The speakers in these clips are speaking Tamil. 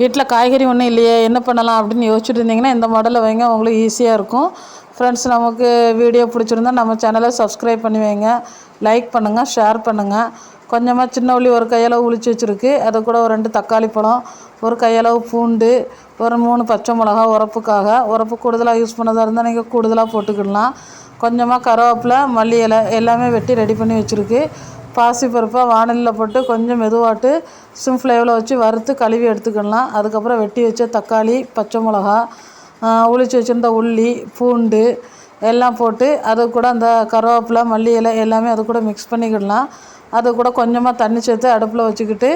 வீட்டில் காய்கறி ஒன்றும் இல்லையே என்ன பண்ணலாம் அப்படின்னு யோசிச்சுட்டு இருந்தீங்கன்னா இந்த மாடலில் வைங்க உங்களுக்கு ஈஸியாக இருக்கும். ஃப்ரெண்ட்ஸ் நமக்கு வீடியோ பிடிச்சிருந்தா நம்ம சேனலை சப்ஸ்கிரைப் பண்ணி வைங்க. லைக் பண்ணுங்கள் ஷேர் பண்ணுங்கள் கொஞ்சமாக சின்ன உள்ளி ஒரு கையளவு உளிச்சு வச்சுருக்கு. அது கூட ஒரு ரெண்டு தக்காளி பழம் ஒரு கையளவு பூண்டு ஒரு மூணு பச்சை மிளகா உரப்புக்காக. உரப்பு கூடுதலாக யூஸ் பண்ணதாக இருந்தால் நீங்கள் கூடுதலாக போட்டுக்கிடலாம். கொஞ்சமாக கருவேப்பிலை மல்லி இலை எல்லாமே வெட்டி ரெடி பண்ணி வச்சுருக்கு. பாசிப்பருப்பை வானலியில் போட்டு கொஞ்சம் மெதுவாட்டு சிம் ஃப்ளேவில் வச்சு வறுத்து கழுவி எடுத்துக்கலாம். அதுக்கப்புறம் வெட்டி வச்ச தக்காளி பச்சை மிளகா உளிச்சு வச்சுருந்த உள்ளி பூண்டு எல்லாம் போட்டு அது கூட அந்த கருவேப்பிலை மல்லி இலை எல்லாமே அது கூட மிக்ஸ் பண்ணிக்கிடலாம். அது கூட கொஞ்சமாக தண்ணி சேர்த்து அடுப்பில் வச்சுக்கிட்டு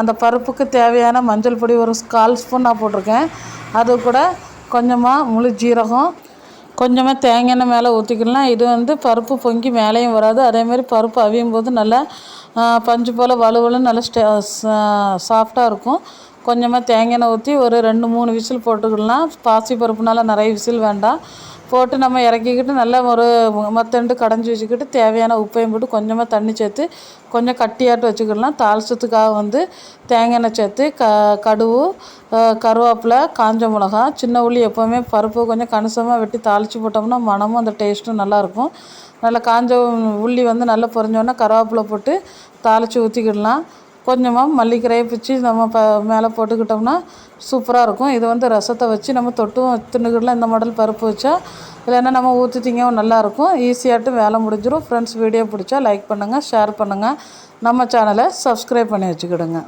அந்த பருப்புக்கு தேவையான மஞ்சள் பொடி ஒரு கால் ஸ்பூன் நான் போட்டிருக்கேன். அது கூட கொஞ்சமாக முழு ஜீரகம் கொஞ்சமாக தேங்காய் எண்ணெய் மேலே ஊற்றிக்கலாம் இது வந்து பருப்பு பொங்கி மேலேயும் வராது. அதேமாதிரி பருப்பு அவியும் போது நல்லா பஞ்சு போல் வலுவலும் நல்லா ஸ்டே சாஃப்டாக இருக்கும். கொஞ்சமாக தேங்காய் எண்ணெய் ஊற்றி ஒரு ரெண்டு மூணு விசில் போட்டுக்கலாம் பாசி பருப்புனால நிறைய விசில் வேண்டாம். போட்டு நம்ம இறக்கிக்கிட்டு நல்லா ஒரு மத்தண்டு கடைஞ்சி வச்சுக்கிட்டு தேவையான உப்பையும் போட்டு கொஞ்சமாக தண்ணி சேர்த்து கொஞ்சம் கட்டியாட்டு வச்சுக்கிடலாம். தாளிச்சத்துக்காக வந்து தேங்காய் எண்ணெய் சேர்த்து க கடுகு கருவேப்பிலை காஞ்ச மிளகா சின்ன உள்ளி எப்போவுமே பருப்பு கொஞ்சம் கணிசமாக வெட்டி தாளித்து போட்டோம்னா மணமும் அந்த டேஸ்ட்டும் நல்லாயிருக்கும் நல்லா காஞ்ச உள்ளி வந்து நல்லா பொரிஞ்சோடனே கருவேப்பிலை போட்டு தாளித்து ஊற்றிக்கிடலாம் கொஞ்சமாக மல்லிக்கரையை பிச்சு நம்ம ப மேலே போட்டுக்கிட்டோம்னா சூப்பராக இருக்கும். இது வந்து ரசத்தை வச்சு நம்ம தொட்டும் தின்னுக்கிடலாம். இந்த மாடல் பருப்பு வச்சா இல்லைன்னா நம்ம ஊற்றி நல்லாயிருக்கும் ஈஸியாகட்டும் வேலை முடிஞ்சிடும் ஃப்ரெண்ட்ஸ் வீடியோ பிடிச்சா லைக் பண்ணுங்கள் ஷேர் பண்ணுங்கள் நம்ம சேனலை சப்ஸ்கிரைப் பண்ணி வச்சுக்கிடுங்க.